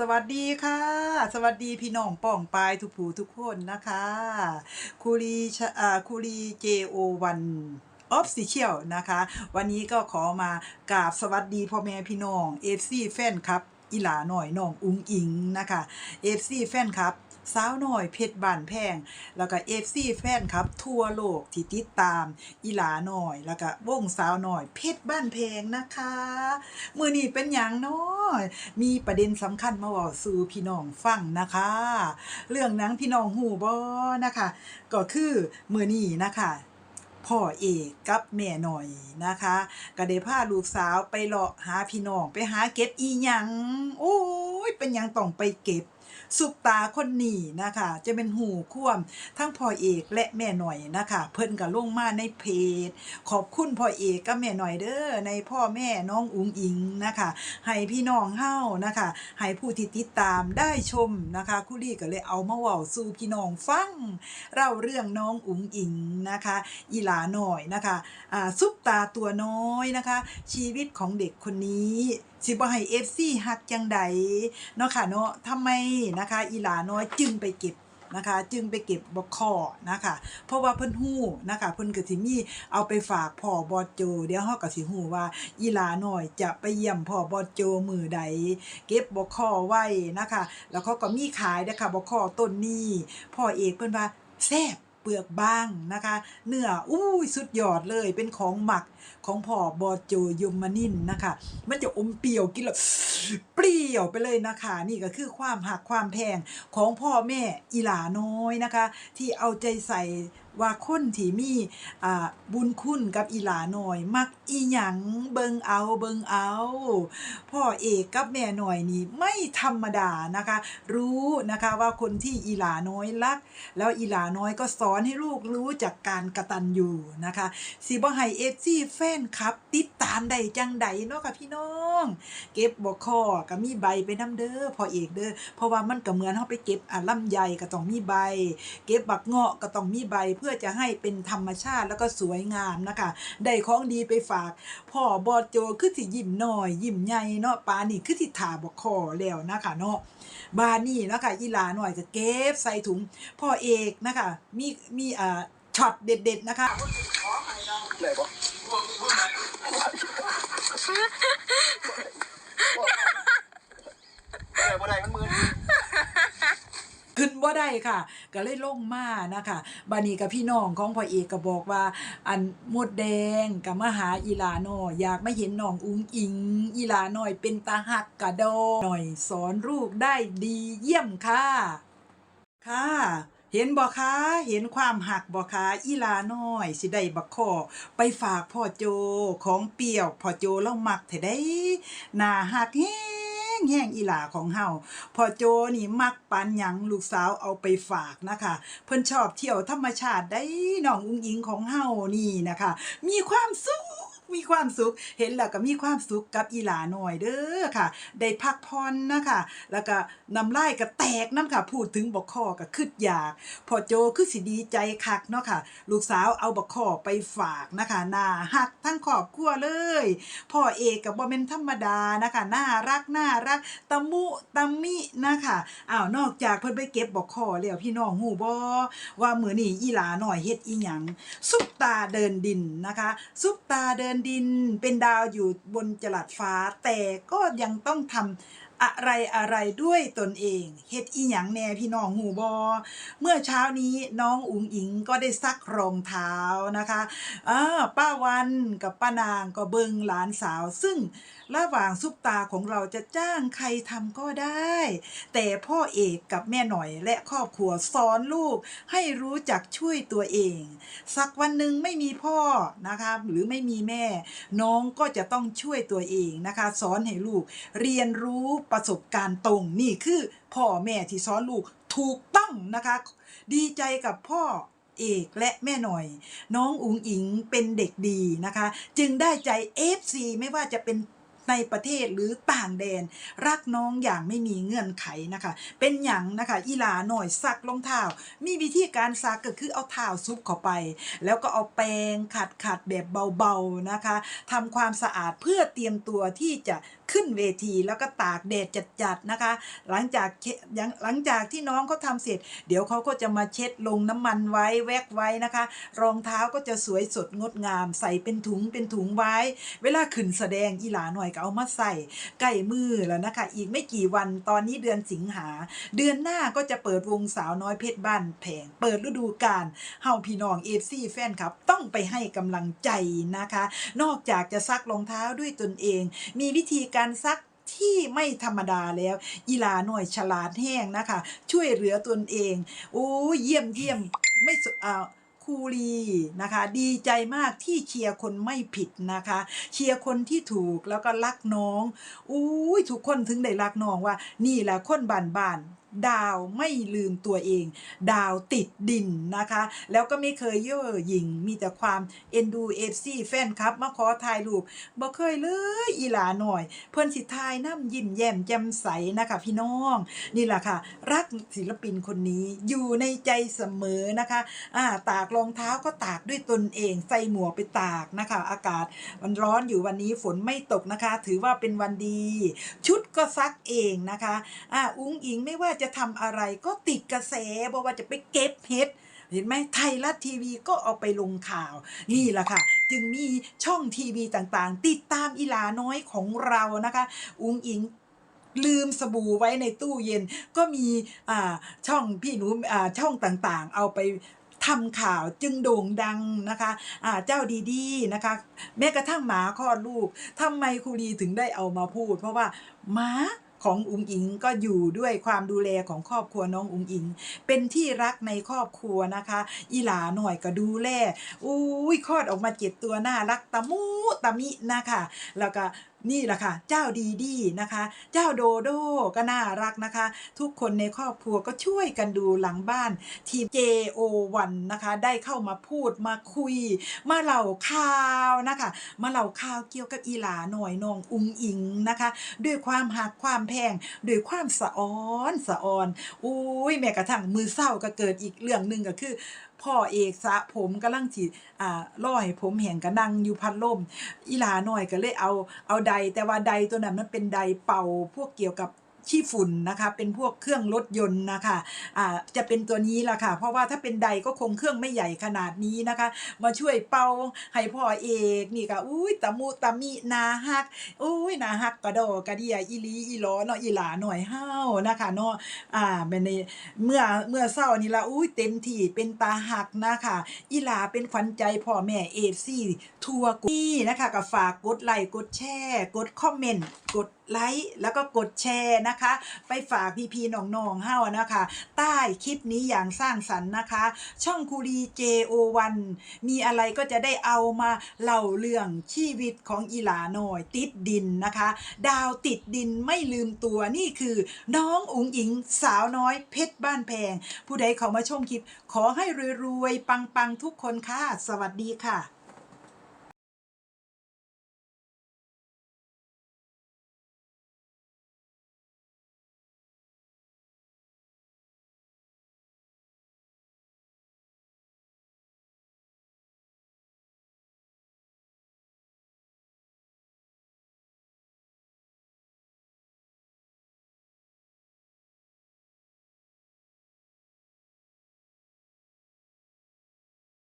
สวัสดีค่ะ สวัสดีพี่น้องป้องปายทุกผู้ทุกคนนะคะคูรีชอ่าคูรีเจโอวันออฟซิเชียลนะคะ วันนี้ก็ขอมากราบสวัสดีพ่อแม่พี่น้องเอฟซีแฟนครับอีหลาหน่อยน้องอุ้งอิงนะคะเอฟซีแฟนครับ สาวหน่อยเพชรบานแพง แล้วก็ FC แฟนครับ ทั่วโลกที่ติดตาม อีหลาหน่อย แล้วก็วงสาวหน่อยเพชรบ้านแพงนะคะ มือนี้เป็นอย่างน้อยมีประเด็นสำคัญมาเว่าสู่พี่น้องฟังนะคะ เรื่องนังพี่น้องหูบอนะคะ ก็คือมือนี้นะคะพ่อเอกกับแม่หน่อยนะคะ ก็ได้พาลูกสาวไปเลาะหาพี่น้องไปหาเก็บอีหยัง โอ้ยเป็นยังต้องไปเก็บ สุปตาคนนี้นะคะ จะเป็นหูควมทั้งพ่อเอกและแม่หน่อยนะคะ เพิ่นก็ลงมาในเพจ ขอบคุณพ่อเอกกับแม่หน่อยเด้อในพ่อแม่น้องอุ๋งอิงนะคะให้พี่น้องเฮานะคะให้ผู้ที่ติดตามได้ชมนะคะคุรี่ก็เลยเอามาเว้าสู่พี่น้องฟังเล่าเรื่องน้องอุ๋งอิงนะคะอีหลาหน่อยนะคะอ่าซุปตาตัวน้อยนะคะ ชีวิตของเด็กคนนี้ สิบ่ให้ FC ฮักจังใดเนาะค่ะเนาะทำไมนะคะอีหลาน้อยจึงไปเก็บนะคะจึงไปเก็บบกคอนะคะ เพราะว่าเพิ่นฮู้นะคะเพิ่นก็สิมีเอาไปฝากพ่อบอดโจ เดี๋ยวเฮาก็สิฮู้ว่าอีหลาน้อยจะไปเยี่ยมพ่อบอดโจมือใด เก็บบกคอไว้นะคะ แล้วเขาก็มีขายนะคะบกคอต้นนี้พ่อเอกเพิ่นว่าแซ่บ เปลือกบางนะคะ เนื้ออุ้ยสุดยอดเลยเป็นของหมักของพ่อบอโจยมานินนะคะ มันจะอมเปรี้ยวกินแล้วเปรี้ยวไปเลยนะคะ นี่ก็คือความหักความแพงของพ่อแม่อีหลาน้อยนะคะ ที่เอาใจใส่ ว่าคนที่มีอ่าบุญคุณกับอีหลาน้อย มักอีหยังเบิงเอาเบิงเอา พ่อเอกกับแม่หน่อยนี่ไม่ธรรมดานะคะ รู้นะคะว่าคนที่อีหลาน้อยรัก แล้วอีหลาน้อยก็สอนให้ลูกรู้จากการกระตันอยู่นะคะสิบ่ให้เอฟซีแฟนครับติดตามได้จังใดเนาะค่ะพี่น้อง เก็บบ่คอก็มีใบไปนํเด้อพ่อเอกเด้อเพราะว่ามันก็เหมือนเฮาไปเก็บอะลำไยก็ต้องมีใบ เก็บบักเงาะก็ต้องมีใบพื่อจะให้เป็นธรรมชาติแล้วก็สวยงามนะคะได้ของดีไปฝาก พ่อบอโจคือสิยิ้มน้อย ยิ้มใหญ่เนาะปานี่คือสิถาบ่คอแล้วนะคะเนาะบานนี่เนาะค่ะอีหลาหน่อยจะเก็บใส่ถุงพ่อเอกนะคะมีมีอ่าช็อตเด็ดๆนะคะไหนบอกไหนบ่ได้มันมือขึ้น บ่ได้ค่ะ ก็เลยลงมานะคะบานีกับพี่น้องของพ่อเอกก็บอกว่า อันมดแดงกับมาหาอีลาน้อยอยากไมาเห็นน้องอุ้งอิง อีลาน้อยเป็นตาหักกะดหน่อยสอนลูกได้ดีเยี่ยมค่ะ ค่ะเห็นบ่คะเห็นความหักบ่คะอีลาน้อย สิได้บักขอไปฝากพ่อโจของเปรี้ยวพ่อโจเล่ามักเถได้หน้าหักแห้ แห้งอีหลาของเฮาพ่อโจนี่มักปานหยังลูกสาวเอาไปฝากนะคะ เพิ่นชอบเที่ยวธรรมชาติได้น้องอุ้งอิงของเฮานี่นะคะ มีความสุข มีความสุข เห็นแล้วก็มีความสุขกับอีหลาหน่อยเด้อค่ะ ได้พักผ่อนนะคะ แล้วก็น้ำลายก็แตกน้ำค่ะ พูดถึงบกคอก็คืดอยาก พอโจคือสิดีใจคักเนาะค่ะ ลูกสาวเอาบกคอไปฝากนะคะน่าหักทั้งครอบครัวเลย พ่อเอกกับบ่แม่นธรรมดานะคะ น่ารักน่ารักตะมุตะมินะคะอ้าวนอกจากเพิ่นไปเก็บบกคอแล้วพี่น้องฮู้บ่ว่ามือนี้อีหลาหน้อยเฮ็ดอีหยังซุปตาเดินดินนะคะซุปตาเดินดินเป็นดาวอยู่บนจลัดฟ้า แต่ก็ยังต้องทำ อะไรอะไรด้วยตนเองเฮ็ดอีหยังแน่พี่น้องหูบอเมื่อเช้านี้น้องอุ๋งอิงก็ได้ซักรองเท้านะคะอ่าป้าวันกับป้านางก็เบิงหลานสาว ซึ่งระหว่างซุปตาของเราจะจ้างใครทำก็ได้ แต่พ่อเอกกับแม่หน่อยและครอบครัวสอนลูกให้รู้จักช่วยตัวเอง สักวันหนึ่งไม่มีพ่อนะคะหรือไม่มีแม่ น้องก็จะต้องช่วยตัวเองนะคะ สอนให้ลูกเรียนรู้ประสบการณ์ตรงนี่คือพ่อแม่ที่สอนลูกถูกต้องนะคะ ดีใจกับพ่อเอกและแม่หน่อย น้องอุ๋งอิงเป็นเด็กดีนะคะ จึงได้ใจ FC ไม่ว่าจะเป็นในประเทศหรือต่างแดน รักน้องอย่างไม่มีเงื่อนไขนะคะ เป็นอย่างนะคะอีหลาหน่อยซักรองเท้ามีวิธีการซักก็คือเอาเท้าซุปเข้าไป แล้วก็เอาแปรงขัดขัดแบบเบาๆนะคะทำความสะอาดเพื่อเตรียมตัวที่จะขึ้นเวทีแล้วก็ตากแดดจัดๆนะคะ หลังจากเคยังหลังจากที่น้องเขาทำเสร็จ เดี๋ยวเขาก็จะมาเช็ดลงน้ำมันไว้แวกไว้นะคะ รองเท้าก็จะสวยสดงดงาม ใส่เป็นถุงเป็นถุงไว้ เวลาขึ้นแสดงอีหลาหน่อยก็เอามาใส่ใกล้มือแล้วนะคะ อีกไม่กี่วันตอนนี้เดือนสิงหา เดือนหน้าก็จะเปิดวงสาวน้อยเพชรบ้านแผงเปิดฤดูกาลเฮาพี่น้องเอฟซีแฟนครับ ต้องไปให้กำลังใจนะคะ นอกจากจะซักรองเท้าด้วยตนเอง มีวิธีการซักที่ไม่ธรรมดาแล้วอีลาหน่อยฉลาดแห้งนะคะ ช่วยเหลือตนเอง โอ้ยเยี่ยมเยี่ยมไม่อ่าครูลีนะคะ ดีใจมากที่เชียร์คนไม่ผิดนะคะ เชียร์คนที่ถูกแล้วก็รักน้องอุ้ยทุกคนถึงได้รักน้องว่า นี่แหละคนบานบาน ดาวไม่ลืมตัวเอง ดาวติดดินนะคะ แล้วก็ไม่เคยเย่อหยิ่งมีแต่ความเอ็นดูเอฟซีแฟนครับมาขอถ่ายรูปบ่เคยเลยอีหลาหน่อย เพื่อนสิทายน้ำยิ้มแย้มแจ่มใสนะคะพี่น้อง นี่แหละค่ะ รักศิลปินคนนี้อยู่ในใจเสมอนะคะอ่าตากรองเท้าก็ตากด้วยตนเองใส่หมวกไปตากนะคะ อากาศมันร้อนอยู่วันนี้ฝนไม่ตกนะคะ ถือว่าเป็นวันดี ชุดก็ซักเองนะคะอ่าอุ้งอิงไม่ว่าจะจะทำอะไรก็ติดกระแสบอกว่าจะไปเก็บเห็ดเห็นไหมไทยรัฐทีวีก็เอาไปลงข่าว นี่แหละค่ะ จึงมีช่องทีวีต่างๆ ติดตามอีลาน้อยของเรานะคะ อุ้งอิงลืมสบู่ไว้ในตู้เย็น ก็มีอ่าช่องพี่หนูอ่าช่องต่างๆ เอาไปทำข่าวจึงโด่งดังนะคะอ่าเจ้าดีดีนะคะ แม้กระทั่งหมาคลอดลูกทำไมครูดีถึงได้เอามาพูด เพราะว่าหมา ของอุงอิงก็อยู่ด้วยความดูแลของครอบครัวน้องอุงอิง เป็นที่รักในครอบครัวนะคะ อีหลาหน่อยก็ดูแลอุ้ยคลอดออกมาเจ็ดตัวน่ารักตะมูตะมินะคะ แล้วก็ นี่แหละค่ะ เจ้าดีดีนะคะ เจ้าโดโดก็น่ารักนะคะ ทุกคนในครอบครัวก็ช่วยกันดูหลังบ้าน ทีม JO1 นะคะ ได้เข้ามาพูดมาคุย มาเล่าข่าวนะคะ มาเล่าข่าวเกี่ยวกับอีหลาหน่อยนองอุงอิงนะคะ ด้วยความหักความแพงด้วยความสะอ้อนสะออนอุ้ยแม้กระทั่งมือเศร้าก็เกิดอีกเรื่องหนึ่งก็คือพ่อเอกสะผมกำลังสิอ่าร้อยผมแห่งกระนังอยู่พัดลมอีหลาหน่อยก็เลยเอาเอาใดแต่ว่าใดตัวนั้นมันเป็นใดเป่าพวกเกี่ยวกับ ขี้ฝุ่นนะคะเป็นพวกเครื่องรถยนต์นะคะอ่าจะเป็นตัวนี้ละค่ะ เพราะว่าถ้าเป็นใดก็คงเครื่องไม่ใหญ่ขนาดนี้นะคะ มาช่วยเป่าให้พ่อเอกนี่ก็อุ้ยตะมุตะมินาฮักอุ้ยนาฮักกระโดกระเดียอีลีอีหลอเนาะอีหลาหน่อยห้านะคะเนาะอ่าเป็นในเมื่อเมื่อเศร้านี่ละอุ้ยเต็มที่เป็นตาหักนะคะอีหลาเป็นขวัญใจพ่อแม่เอฟซีทัวร์กูนี่นะคะก็ฝากกดไลค์กดแชร์ กดคอมเมนต์กดไลค์แล้วก็กดแชร์นะคะ ไปฝากพี่ๆน้องๆเฮานะคะ ใต้คลิปนี้อย่างสร้างสรรค์นะคะ ช่องคูรี JO1 มีอะไรก็จะได้เอามาเล่าเรื่องชีวิตของอีหลาหน่อยติดดินนะคะ ดาวติดดินไม่ลืมตัวนี่คือ น้องอุ๋งอิงสาวน้อยเพชรบ้านแพง ผู้ใดเขามาชมคลิป ขอให้รวยๆปังๆทุกคนค่ะ สวัสดีค่ะ